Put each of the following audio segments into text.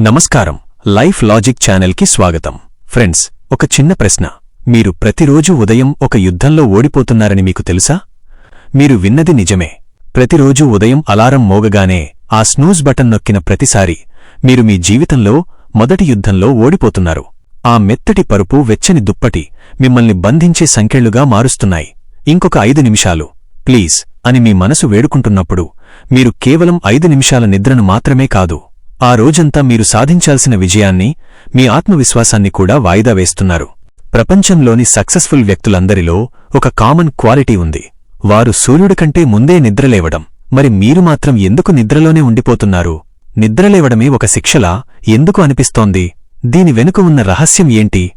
నమస్కారం. Life logic ఛానల్కి స్వాగతం. ఫ్రెండ్స్ ఒక చిన్న ప్రశ్న. మీరు ప్రతిరోజు ఉదయం ఒక యుద్ధంలో ఓడిపోతున్నారని మీకు తెలుసా? మీరు విన్నది నిజమే. ప్రతిరోజు ఉదయం అలారం మోగగానే ఆ స్నూజ్ బటన్ నొక్కిన ప్రతిసారి మీరు మీ జీవితంలో మొదటి యుద్ధంలో ఓడిపోతున్నారు. ఆ మెత్తటి పరుపు వెచ్చని దుప్పటి మిమ్మల్ని బంధించే సంకెళ్ళుగా మారుస్తున్నాయి. ఇంకొక ఐదు నిమిషాలు. ప్లీజ్ అని మీ మనసు వేడుకుంటున్నప్పుడు మీరు కేవలం ఐదు నిమిషాల నిద్రను మాత్రమే కాదు. ఆ రోజంతా మీరు సాధించాల్సిన విజయాన్ని మీ ఆత్మవిశ్వాసాన్ని కూడా వాయిదా వేస్తున్నారు. ప్రపంచంలోని సక్సెస్ఫుల్ వ్యక్తులందరిలో ఒక కామన్ క్వాలిటీ ఉంది. వారు సూర్యుడి కంటే ముందే నిద్రలేవడం. మరి మీరు మాత్రం ఎందుకు నిద్రలోనే ఉండిపోతున్నారు? నిద్రలేవడమే ఒక శిక్షలా? ఎందుకు అనిపిస్తోంది? దీని వెనుక ఉన్న రహస్యం ఏంటి?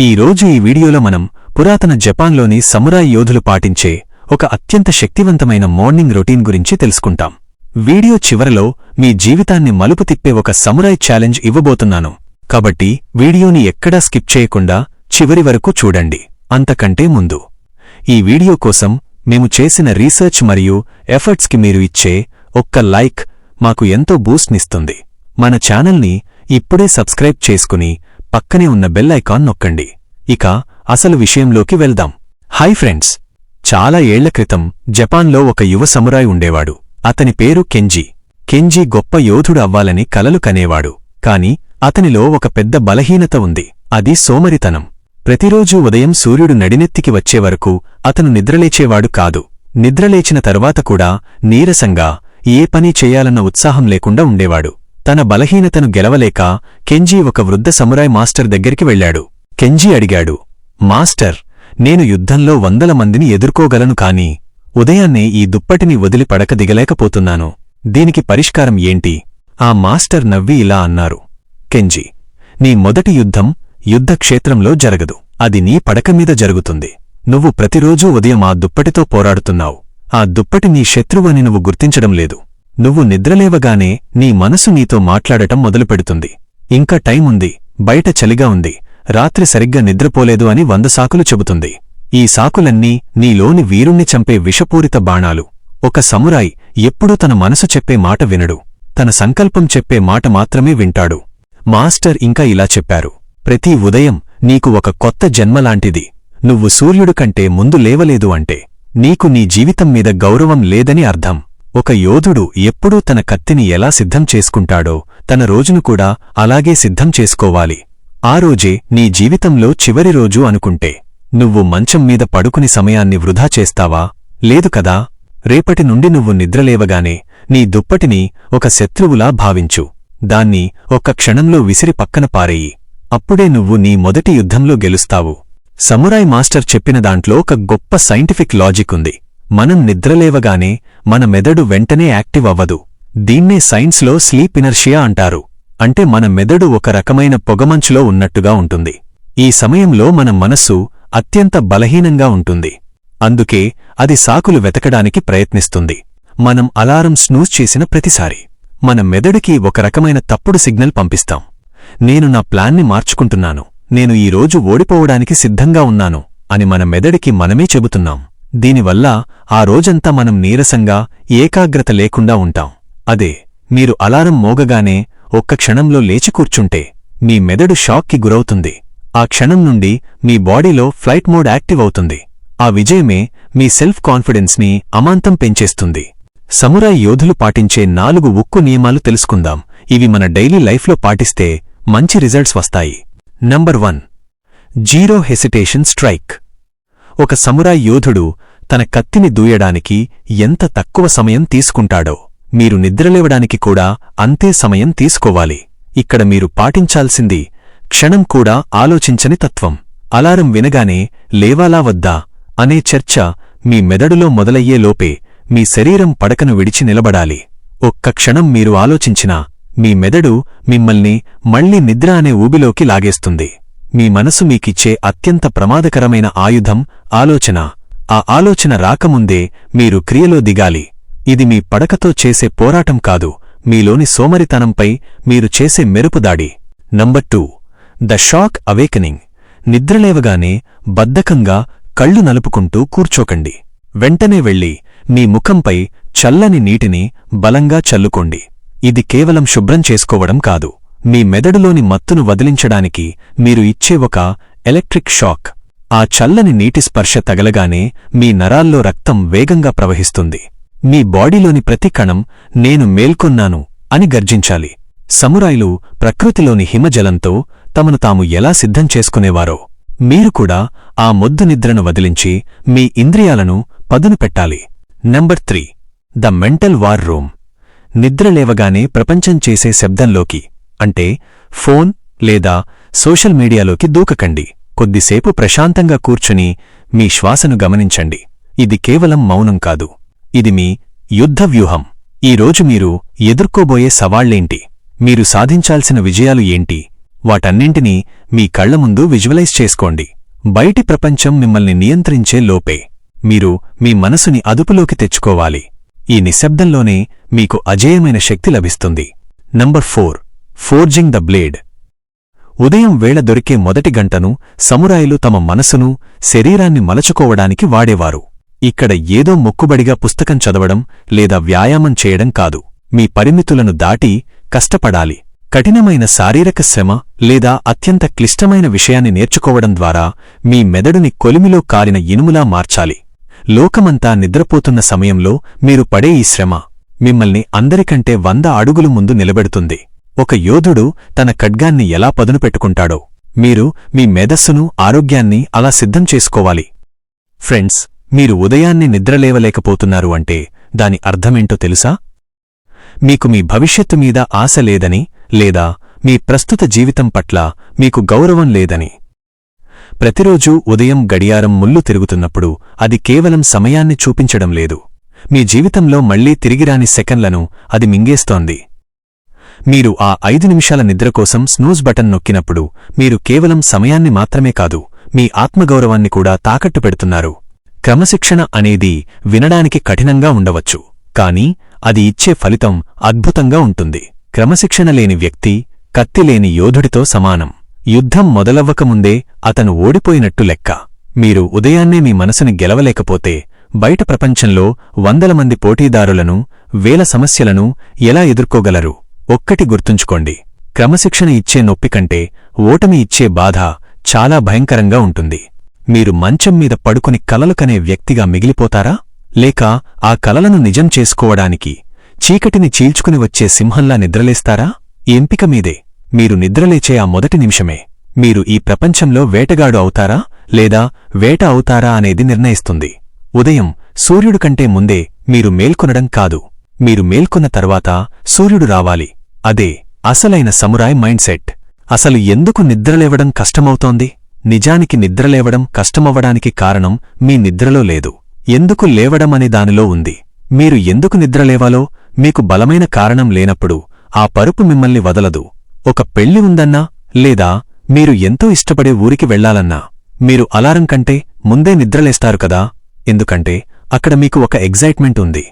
ఈ రోజు ఈ వీడియోలో మనం పురాతన జపాన్లోని సమురాయ్ యోధులు పాటించే ఒక అత్యంత శక్తివంతమైన మార్నింగ్ రొటీన్ గురించి తెలుసుకుంటాం. వీడియో చివరలో మీ జీవితాన్ని మలుపు తిప్పే ఒక సమురాయ్ ఛాలెంజ్ ఇవ్వబోతున్నాను. కాబట్టి వీడియోని ఎక్కడా స్కిప్ చేయకుండా చివరి వరకు చూడండి. అంతకంటే ముందు ఈ వీడియో కోసం మేము చేసిన రీసెర్చ్ మరియు ఎఫర్ట్స్కి మీరు ఇచ్చే ఒక్క లైక్ మాకు ఎంతో బూస్ట్నిస్తుంది మన ఛానల్ని ఇప్పుడే సబ్స్క్రైబ్ చేసుకుని పక్కనే ఉన్న బెల్ ఐకాన్ నొక్కండి. ఇక అసలు విషయంలోకి వెళ్దాం. హాయ్ ఫ్రెండ్స్ చాలా ఏళ్ళ క్రితం జపాన్లో ఒక యువ సమురాయ్ ఉండేవాడు. అతని పేరు కెంజీ. కెంజీ గొప్ప యోధుడు అవ్వాలని కలలు కనేవాడు. కాని అతనిలో ఒక పెద్ద బలహీనత ఉంది. అది సోమరితనం. ప్రతిరోజూ ఉదయం సూర్యుడు నడినెత్తికి వచ్చేవరకు అతను నిద్రలేచేవాడు కాదు. నిద్రలేచిన తరువాత కూడా నీరసంగా ఏ పని చేయాలన్న ఉత్సాహం లేకుండా ఉండేవాడు. తన బలహీనతను గెలవలేక కెంజీ ఒక వృద్ధ సమురాయ్ మాస్టర్ దగ్గరికి వెళ్ళాడు. కెంజీ అడిగాడు మాస్టర్ నేను యుద్ధంలో వందల మందిని ఎదుర్కోగలను కాని ఉదయాన్నే ఈ దుప్పటిని వదిలి పడక దిగలేకపోతున్నాను దీనికి పరిష్కారం ఏంటి? ఆ మాస్టర్ నవ్వి ఇలా అన్నారు. కెంజీ నీ మొదటి యుద్ధం యుద్ధక్షేత్రంలో జరగదు. అది నీ పడకమీద జరుగుతుంది. నువ్వు ప్రతిరోజూ ఉదయం ఆ దుప్పటితో పోరాడుతున్నావు. ఆ దుప్పటి నీ శత్రువని నువ్వు గుర్తించడం లేదు. నువ్వు నిద్రలేవగానే నీ మనసు నీతో మాట్లాడటం మొదలుపెడుతుంది. ఇంకా టైం ఉంది బయట చలిగా ఉంది. రాత్రి సరిగ్గా నిద్రపోలేదు అని వంద సాకులు చెబుతుంది. ఈ సాకులన్నీ నీలోని వీరుణ్ణి చంపే విషపూరిత బాణాలు. ఒక సమురాయ్ ఎప్పుడూ తన మనసు చెప్పే మాట వినడు. తన సంకల్పం చెప్పే మాట మాత్రమే వింటాడు. మాస్టర్ ఇంకా ఇలా చెప్పారు. ప్రతి ఉదయం నీకు ఒక కొత్త జన్మలాంటిది. నువ్వు సూర్యుడు కంటే ముందు లేవలేదు అంటే నీకు నీ జీవితం మీద గౌరవం లేదని అర్థం. ఒక యోధుడు ఎప్పుడూ తన కత్తిని ఎలా సిద్ధం చేసుకుంటాడో తన రోజును కూడా అలాగే సిద్ధం చేసుకోవాలి. ఆ రోజే నీ జీవితంలో చివరి రోజు అనుకుంటే. నువ్వు మంచం మీద పడుకుని సమయాన్ని వృధా చేస్తావా? లేదు కదా? రేపటి నుండి నువ్వు నిద్రలేవగానే నీ దుప్పటిని ఒక శత్రువులా భావించు. దాన్ని ఒక్క క్షణంలో విసిరి పక్కన పారేయి. అప్పుడే నువ్వు నీ మొదటి యుద్ధంలో గెలుస్తావు. సమురాయ్ మాస్టర్ చెప్పిన దాంట్లో ఒక గొప్ప సైంటిఫిక్ లాజిక్ ఉంది. మనం నిద్రలేవగానే మన మెదడు వెంటనే యాక్టివ్ అవ్వదు. దీన్నే సైన్స్లో స్లీప్ ఇనర్షియా అంటారు. అంటే మన మెదడు ఒక రకమైన పొగమంచులో ఉన్నట్టుగా ఉంటుంది. ఈ సమయంలో మన మనస్సు అత్యంత బలహీనంగా ఉంటుంది. అందుకే అది సాకులు వెతకడానికి ప్రయత్నిస్తుంది. మనం అలారం స్నూజ్ చేసిన ప్రతిసారి. మన మెదడుకి ఒక రకమైన తప్పుడు సిగ్నల్ పంపిస్తాం. నేను నా ప్లాన్ని మార్చుకుంటున్నాను. నేను ఈ రోజు ఓడిపోవడానికి సిద్ధంగా ఉన్నాను అని మన మెదడికి మనమే చెబుతున్నాం. దీనివల్ల ఆ రోజంతా మనం నీరసంగా ఏకాగ్రత లేకుండా ఉంటాం. అదే మీరు అలారం మోగగానే ఒక్క క్షణంలో లేచి కూర్చుంటే మీ మెదడు షాక్కి గురవుతుంది. ఆ క్షణం నుండి మీ బాడీలో ఫ్లైట్ మోడ్ యాక్టివ్ అవుతుంది. ఆ విజయమే మీ సెల్ఫ్ కాన్ఫిడెన్స్ని అమాంతం పెంచేస్తుంది. సమురాయ్ యోధులు పాటించే నాలుగు ఉక్కు నియమాలు తెలుసుకుందాం. ఇవి మన డైలీ లైఫ్లో పాటిస్తే మంచి రిజల్ట్స్ వస్తాయి. Number one. Zero hesitation strike. ఒక సమురాయ్ యోధుడు తన కత్తిని దూయడానికి ఎంత తక్కువ సమయం తీసుకుంటాడో మీరు నిద్రలేవడానికి కూడా అంతే సమయం తీసుకోవాలి. ఇక్కడ మీరు పాటించాల్సింది క్షణం కూడా ఆలోచించని తత్వం. అలారం వినగానే లేవాలా వద్దా అనే చర్చ మీ మెదడులో మొదలయ్యే లోపే మీ శరీరం పడకను విడిచి నిలబడాలి. ఒక్క క్షణం మీరు ఆలోచించినా మీ మెదడు మిమ్మల్ని మళ్ళీ నిద్ర అనే ఊబిలోకి లాగేస్తుంది. మీ మనసు మీకిచ్చే అత్యంత ప్రమాదకరమైన ఆయుధం ఆలోచన. ఆ ఆలోచన రాకముందే మీరు క్రియలో దిగాలి. ఇది మీ పడకతో చేసే పోరాటం కాదు. మీలోని సోమరితనంపై మీరు చేసే మెరుపుదాడి number two. The shock awakening. నిద్రలేవగానే బద్ధకంగా కళ్ళు నలుపుకుంటూ కూర్చోకండి. వెంటనే వెళ్ళి మీ ముఖంపై చల్లని నీటిని బలంగా చల్లుకోండి. ఇది కేవలం శుభ్రం చేసుకోవడం కాదు. మీ మెదడులోని మత్తును వదిలించడానికి మీరు ఇచ్చే ఒక ఎలక్ట్రిక్ షాక్. ఆ చల్లని నీటి స్పర్శ తగలగానే మీ నరాల్లో రక్తం వేగంగా ప్రవహిస్తుంది. మీ బాడీలోని ప్రతి కణం నేను మేల్కొన్నాను అని గర్జించాలి. సమురాయిలు ప్రకృతిలోని హిమజలంతో తమను తాము ఎలా సిద్ధం చేసుకునేవారో. మీరు కూడా ఆ మొద్దు నిద్రను వదిలించి మీ ఇంద్రియాలను పదును పెట్టాలి. Number three. The mental war room. నిద్రలేవగానే ప్రపంచం చేసే శబ్దంలోకి అంటే ఫోన్ లేదా సోషల్ మీడియాలోకి దూకకండి. కొద్దిసేపు ప్రశాంతంగా కూర్చుని మీ శ్వాసను గమనించండి. ఇది కేవలం మౌనం కాదు. ఇది మీ యుద్ధ వ్యూహం. ఈరోజు మీరు ఎదుర్కోబోయే సవాళ్ళేంటి మీరు సాధించాల్సిన విజయాలు ఏంటి? వాటన్నింటినీ మీ కళ్ళ ముందు విజువలైజ్ చేసుకోండి. బయటి ప్రపంచం మిమ్మల్ని నియంత్రించే లోపే. మీరు మీ మనసుని అదుపులోకి తెచ్చుకోవాలి. ఈ నిశ్శబ్దంలోనే మీకు అజేయమైన శక్తి లభిస్తుంది. Number four. Forging the blade. ఉదయం వేళ దొరికే మొదటి గంటను సమురాయిలు తమ మనసును శరీరాన్ని మలచుకోవడానికి వాడేవారు. ఇక్కడ ఏదో మొక్కుబడిగా పుస్తకం చదవడం లేదా వ్యాయామం చేయడం కాదు. మీ పరిమితులను దాటి కష్టపడాలి. కఠినమైన శారీరక శ్రమ లేదా అత్యంత క్లిష్టమైన విషయాన్ని నేర్చుకోవడం ద్వారా మీ మెదడుని కొలిమిలో కాలిన ఇనుములా మార్చాలి. లోకమంతా నిద్రపోతున్న సమయంలో మీరు పడే ఈ శ్రమ మిమ్మల్ని అందరికంటే వంద అడుగులు ముందు నిలబెడుతుంది. ఒక యోధుడు తన ఖడ్గాన్ని ఎలా పదును పెట్టుకుంటాడో మీరు మీ మేధస్సును ఆరోగ్యాన్ని అలా సిద్ధం చేసుకోవాలి. ఫ్రెండ్స్ మీరు ఉదయాన్నే నిద్రలేవలేకపోతున్నారు అంటే దాని అర్థమేంటో తెలుసా? మీకు మీ భవిష్యత్తు మీద ఆశ లేదని లేదా మీ ప్రస్తుత జీవితం పట్ల మీకు గౌరవం లేదని. ప్రతిరోజూ ఉదయం గడియారం ముల్లు తిరుగుతున్నప్పుడు అది కేవలం సమయాన్ని చూపించడం లేదు. మీ జీవితంలో మళ్ళీ తిరిగిరాని సెకన్లను అది మింగేస్తోంది. మీరు ఆ ఐదు నిమిషాల నిద్ర కోసం స్నూజ్ బటన్ నొక్కినప్పుడు మీరు కేవలం సమయాన్ని మాత్రమే కాదు మీ ఆత్మగౌరవాన్ని కూడా తాకట్టు పెడుతున్నారు. క్రమశిక్షణ అనేది వినడానికి కఠినంగా ఉండవచ్చు కాని అది ఇచ్చే ఫలితం అద్భుతంగా ఉంటుంది. క్రమశిక్షణ లేని వ్యక్తి కత్తిలేని యోధుడితో సమానం. యుద్ధం మొదలవ్వకముందే అతను ఓడిపోయినట్టు లెక్క. మీరు ఉదయాన్నే మీ మనసుని గెలవలేకపోతే బయట ప్రపంచంలో వందల మంది పోటీదారులను వేల సమస్యలను ఎలా ఎదుర్కోగలరు? ఒక్కటి గుర్తుంచుకోండి. క్రమశిక్షణ ఇచ్చే నొప్పి కంటే ఓటమి ఇచ్చే బాధ చాలా భయంకరంగా ఉంటుంది. మీరు మంచం మీద పడుకుని కలలు కనే వ్యక్తిగా మిగిలిపోతారా? లేక ఆ కలలను నిజం చేసుకోవడానికి చీకటిని చీల్చుకుని వచ్చే సింహంలా నిద్రలేస్తారా? ఎంపిక మీదే. మీరు నిద్రలేచే ఆ మొదటి నిమిషమే. మీరు ఈ ప్రపంచంలో వేటగాడు అవుతారా? లేదా వేట అవుతారా అనేది నిర్ణయిస్తుంది. ఉదయం సూర్యుడు కంటే ముందే మీరు మేల్కొనడం కాదు. మీరు మేల్కొన్న తర్వాత సూర్యుడు రావాలి. అదే అసలైన సమురాయ్ మైండ్సెట్. అసలు ఎందుకు నిద్రలేవడం కష్టమవుతోంది? నిజానికి నిద్రలేవడం కష్టమవ్వడానికి కారణం మీ నిద్రలో లేదు. ఎందుకు లేవడం అనే దానిలో ఉంది. మీరు ఎందుకు నిద్రలేవాలో మీకు బలమైన కారణం లేనప్పుడు ఆ పరుపు మిమ్మల్ని వదలదు. ఒక పెళ్ళి ఉందన్నా లేదా మీరు ఎంతో ఇష్టపడే ఊరికి వెళ్ళాలన్నా మీరు అలారం కంటే ముందే నిద్రలేస్తారు కదా? ఎందుకంటే అక్కడ మీకు ఒక ఎగ్జైట్మెంట్ ఉంది.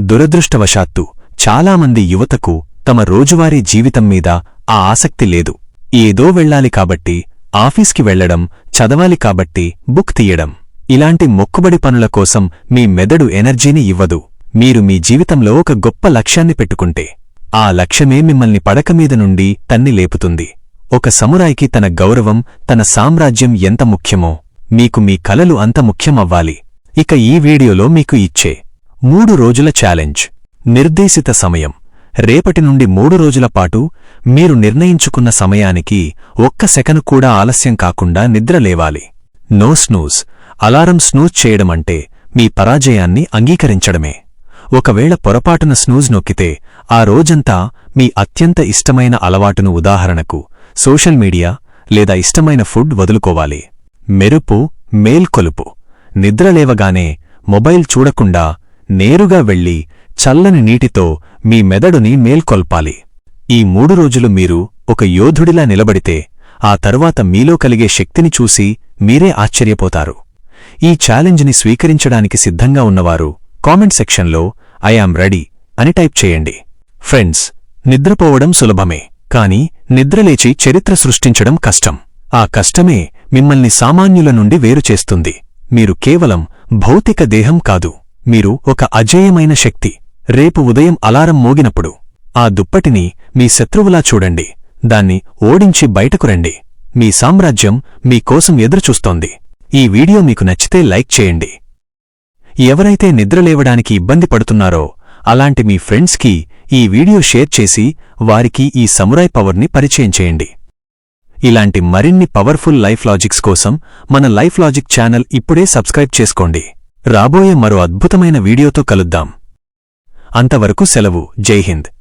దురదృష్టవశాత్తు చాలామంది యువతకు తమ రోజువారీ జీవితం మీద ఆ ఆసక్తి లేదు. ఏదో వెళ్ళాలి కాబట్టి ఆఫీస్కి వెళ్ళడం చదవాలి కాబట్టి బుక్ తీయడం. ఇలాంటి మొక్కుబడి పనుల కోసం మీ మెదడు ఎనర్జీని ఇవ్వదు. మీరు మీ జీవితంలో ఒక గొప్ప లక్ష్యాన్ని పెట్టుకుంటే ఆ లక్ష్యమే మిమ్మల్ని పడక మీద నుండి తన్ని లేపుతుంది. ఒక సమురాయికి తన గౌరవం తన సామ్రాజ్యం ఎంత ముఖ్యమో మీకు మీ కలలు అంత ముఖ్యమవ్వాలి. ఇక ఈ వీడియోలో మీకు ఇచ్చే మూడు రోజుల ఛాలెంజ్. నిర్దేశిత సమయం. రేపటి నుండి మూడు రోజుల పాటు మీరు నిర్ణయించుకున్న సమయానికి ఒక్క సెకను కూడా ఆలస్యం కాకుండా నిద్రలేవాలి నో స్నూజ్. అలారం స్నూజ్ చేయడమంటే మీ పరాజయాన్ని అంగీకరించడమే. ఒకవేళ పొరపాటున స్నూజ్ నొక్కితే ఆ రోజంతా మీ అత్యంత ఇష్టమైన అలవాటును ఉదాహరణకు సోషల్ మీడియా లేదా ఇష్టమైన ఫుడ్ వదులుకోవాలి. మెరుపు మేల్కొలుపు నిద్రలేవగానే మొబైల్ చూడకుండా నేరుగా వెళ్ళి చల్లని నీటితో మీ మెదడుని మేల్కొల్పాలి ఈ మూడు రోజులు మీరు ఒక యోధుడిలా నిలబడితే ఆ తరువాత మీలో కలిగే శక్తిని చూసి మీరే ఆశ్చర్యపోతారు. ఈ ఛాలెంజ్ని స్వీకరించడానికి సిద్ధంగా ఉన్నవారు కామెంట్ సెక్షన్లో ఐఆమ్ రెడీ అని టైప్ చేయండి. ఫ్రెండ్స్ నిద్రపోవడం సులభమే కాని నిద్రలేచి చరిత్ర సృష్టించడం కష్టం. ఆ కష్టమే మిమ్మల్ని సామాన్యుల నుండి వేరు చేస్తుంది. మీరు కేవలం భౌతిక దేహం కాదు మీరు ఒక అజేయమైన శక్తి. రేపు ఉదయం అలారం మోగినప్పుడు ఆ దుప్పటిని మీ శత్రువులా చూడండి. దాన్ని ఓడించి బయటకు రండి. మీ సామ్రాజ్యం మీకోసం ఎదురుచూస్తోంది. ఈ వీడియో మీకు నచ్చితే లైక్ చేయండి. ఎవరైతే నిద్రలేవడానికి ఇబ్బంది పడుతున్నారో అలాంటి మీ ఫ్రెండ్స్కి ఈ వీడియో షేర్ చేసి వారికి ఈ సమురాయ్ పవర్ని పరిచయం చేయండి. ఇలాంటి మరిన్ని పవర్ఫుల్ లైఫ్ లాజిక్స్ కోసం మన లైఫ్ లాజిక్ ఛానల్ ఇప్పుడే సబ్స్క్రైబ్ చేసుకోండి. రాబోయే మరో అద్భుతమైన వీడియోతో కలుద్దాం. అంతవరకు సెలవు. జై హింద్.